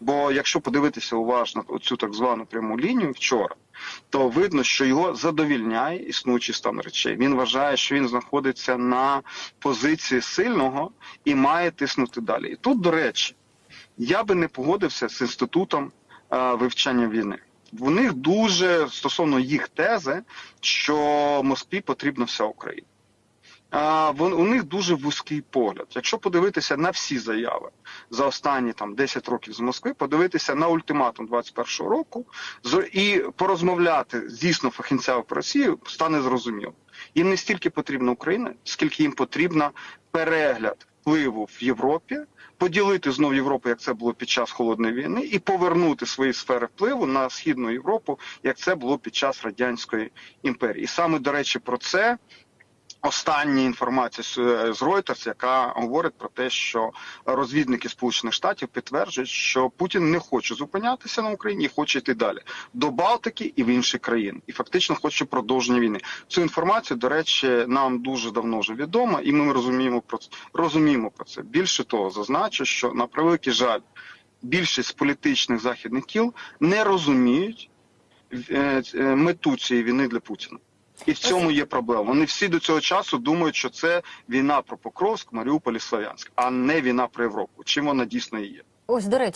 Бо якщо подивитися уважно оцю так звану пряму лінію вчора, то видно, що його задовільняє існуючий стан речей. Він вважає, що він знаходиться на позиції сильного і має тиснути далі. І тут, до речі, я би не погодився з інститутом е, вивчання війни. В них дуже стосовно їх тези, що Москві потрібна вся Україна. У них дуже вузький погляд. Якщо подивитися на всі заяви за останні там 10 років з Москви, подивитися на ультиматум 21-го року і порозмовляти дійсно фахівцями про Росію, стане зрозуміло. Їм не стільки потрібна Україна, скільки їм потрібна перегляд впливу в Європі, поділити знов Європу, як це було під час холодної війни, і повернути свої сфери впливу на східну Європу, як це було під час радянської імперії. І саме до речі, про це остання інформація з, з Reuters, яка говорить про те, що розвідники Сполучених Штатів підтверджують, що Путін не хоче зупинятися на Україні і хоче йти далі до Балтики і в інші країни, і фактично хоче продовження війни. Цю інформацію, до речі, нам дуже давно вже відома, і ми розуміємо про це. Розуміємо про це. Більше того, зазначу, що на превеликий жаль, більшість політичних західних кіл не розуміють е, е, мету цієї війни для Путіна. І в цьому є проблема. Вони всі до цього часу думають, що це війна про Покровськ, Маріуполь і Слов'янськ, а не війна про Європу. Чим вона дійсно і є. Ось до речі.